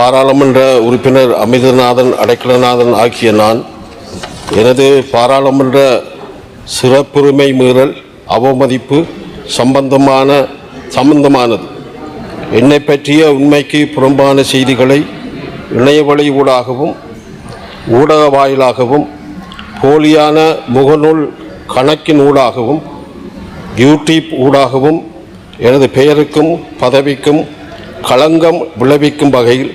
பாராளுமன்ற உறுப்பினர் அமிர்தநாதன் அடைக்கலநாதன் ஆகிய நான் எனது பாராளுமன்ற சிறப்புரிமை மீறல் அவமதிப்பு சம்பந்தமான சம்பந்தமானது. என்னை பற்றிய உண்மைக்கு புறம்பான செய்திகளை இணையவழி ஊடாகவும் ஊடக வாயிலாகவும் போலியான முகநூல் கணக்கின் ஊடாகவும் யூடியூப் ஊடாகவும் எனது பெயருக்கும் பதவிக்கும் களங்கம் விளைவிக்கும் வகையில்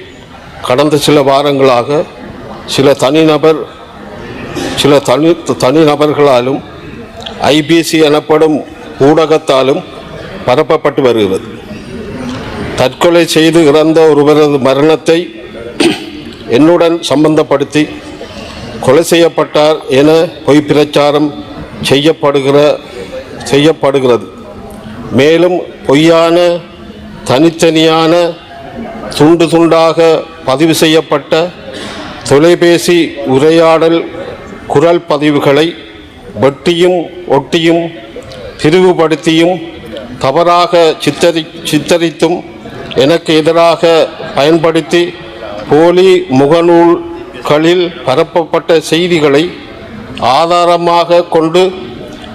கடந்த சில வாரங்களாக சில தனிநபர் சில தனி தனிநபர்களாலும் ஐபிசி எனப்படும் ஊடகத்தாலும் பரப்பப்பட்டு வருகிறது. தற்கொலை செய்து இறந்த ஒருவரது மரணத்தை என்னுடன் சம்பந்தப்படுத்தி கொலை செய்யப்பட்டார் என பொய் பிரச்சாரம் செய்யப்படுகிற செய்யப்படுகிறது. மேலும் பொய்யான தனித்தனியான துண்டு துண்டாக பதிவு செய்யப்பட்ட தொலைபேசி உரையாடல் குரல் பதிவுகளை வெட்டியும் ஒட்டியும் பிரிவுபடுத்தியும் தவறாக சித்தரி சித்தரித்தும் எனக்கு எதிராக பயன்படுத்தி போலி முகநூல்களில் பரப்பப்பட்ட செய்திகளை ஆதாரமாக கொண்டு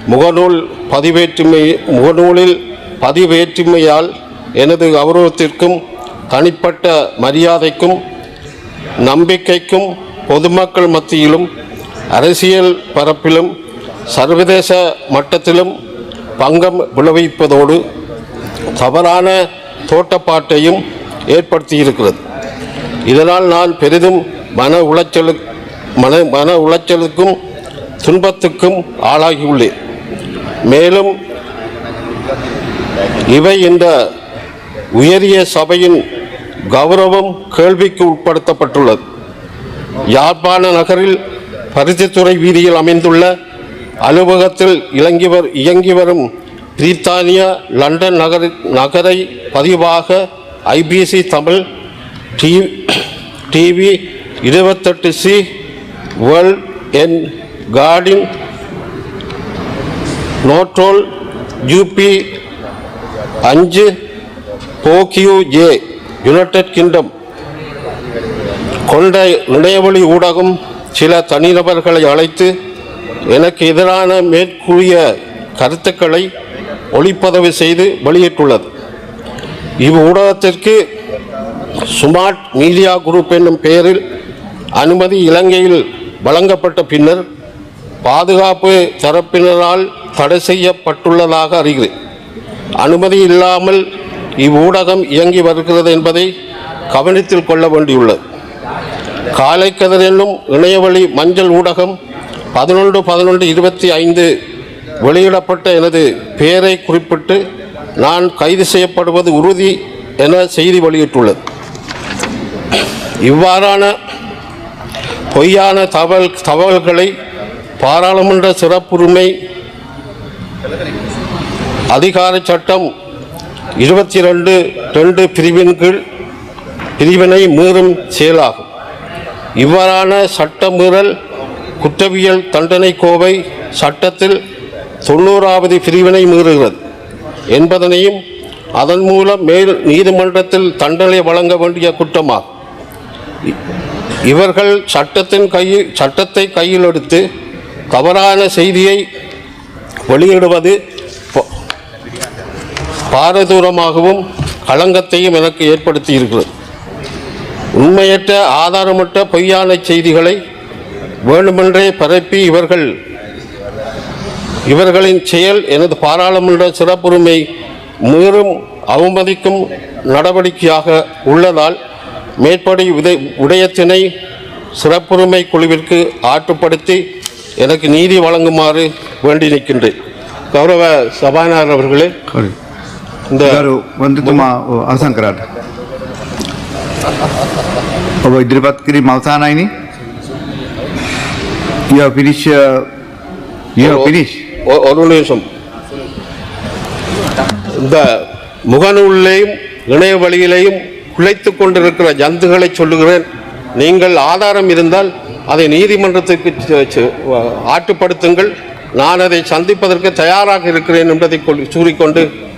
முகநூல் பதிவேற்றுமை முகநூலில் பதிவேற்றுமையால் எனது கௌரவத்திற்கும் தனிப்பட்ட மரியாதைக்கும் நம்பிக்கைக்கும் பொதுமக்கள் மத்தியிலும் அரசியல் பரப்பிலும் சர்வதேச மட்டத்திலும் பங்கம் விளைவிப்பதோடு தவறான தோட்டப்பாட்டையும் ஏற்படுத்தியிருக்கிறது. இதனால் நான் பெரிதும் மன உளைச்சலு மன மன உளைச்சலுக்கும் துன்பத்துக்கும் ஆளாகியுள்ளேன். மேலும் இவை இந்த உயரிய சபையின் கௌரவம் கேள்விக்கு உட்படுத்தப்பட்டுள்ளது. யாழ்ப்பாண நகரில் பரிசுத்துறை வீதியில் அமைந்துள்ள அலுவலகத்தில் இலங்கி வர் இயங்கி வரும் பிரித்தானியா லண்டன் நகர நகரை பதிவாக ஐபிசி தமிழ் டி டிவி இருபத்தெட்டு சி வேர்ல்ட் என் கார்டின் நோட்ரோல் யூபி அஞ்சு போக்கியூ ஜே யுனைடெட் கிங்டம் கொண்ட இணையவழி ஊடகம் சில தனிநபர்களை அழைத்து எனக்கு எதிரான மேற்கூறிய கருத்துக்களை ஒளிப்பதிவு செய்து வெளியிட்டுள்ளது. இவ் ஊடகத்திற்கு ஸ்மார்ட் மீடியா குரூப் என்னும் பெயரில் அனுமதி இலங்கையில் வழங்கப்பட்ட பின்னர் பாதுகாப்பு தரப்பினரால் தடை செய்யப்பட்டுள்ளதாக அறிகிறேன். அனுமதி இல்லாமல் இவ்வூடகம் இயங்கி வருகிறது என்பதை கவனத்தில் கொள்ள வேண்டியுள்ளது. காலைக்கதிர் என்னும் இணையவழி மஞ்சள் ஊடகம் பதினொன்று பதினொன்று இருபத்தி ஐந்து வெளியிடப்பட்ட எனது பெயரை குறிப்பிட்டு நான் கைது செய்யப்படுவது உறுதி என செய்தி வெளியிட்டுள்ளது. இவ்வாறான பொய்யான தகவல் தகவல்களை பாராளுமன்ற சிறப்புரிமை அதிகார சட்டம் இருபத்தி ரெண்டு ரெண்டு பிரிவின் கீழ் பிரிவினை மீறும் செயலாகும். இவ்வாறான சட்ட மீறல் குற்றவியல் தண்டனை கோவை சட்டத்தில் தொண்ணூறாவது பிரிவினை மீறுகிறது. என்பதனையும் அதன் மூலம் மேல் நீதிமன்றத்தில் தண்டனை வழங்க வேண்டிய குற்றமாகும். இவர்கள் சட்டத்தின் கையில் சட்டத்தை கையில் எடுத்து தவறான செய்தியை வெளியிடுவது பாரதூரமாகவும் களங்கத்தையும் எனக்கு ஏற்படுத்தி இருக்கிறது உண்மையற்ற ஆதாரமற்ற பொய்யான செய்திகளை வேண்டுமென்றே பரப்பி இவர்கள் இவர்களின் செயல் எனது பாராளுமன்ற சிறப்புரிமை மீறும் அவமதிக்கும் நடவடிக்கையாக உள்ளதால் மேற்படி விதை விடயத்தினை சிறப்புரிமை குழுவிற்கு ஆற்றுப்படுத்தி எனக்கு நீதி வழங்குமாறு வேண்டி நிற்கின்றேன். கௌரவ சபாநாயகர் அவர்களே හරි. இந்த ගරු වන්දතුමා අවසන් කරාට. ඔබ ඉදිරිපත් කිරීම අවසානයිනි. You have finished, uh, you have finished. ஒ- ஒரு நிமிஷம் இந்த முகநூலிலேயும் இணைய வழியிலேயும் குலைத்து கொண்டிருக்கிற ஜந்துகளை சொல்லுகிறேன் நீங்கள் ஆதாரம் இருந்தால் அதை நீதிமன்றத்துக்கு ச- ச- ஆட்டுப்படுத்துங்கள் நான் அதை சந்திப்பதற்கு தயாராக இருக்கிறேன் என்பதை கொள்- கூறிக்கொண்டு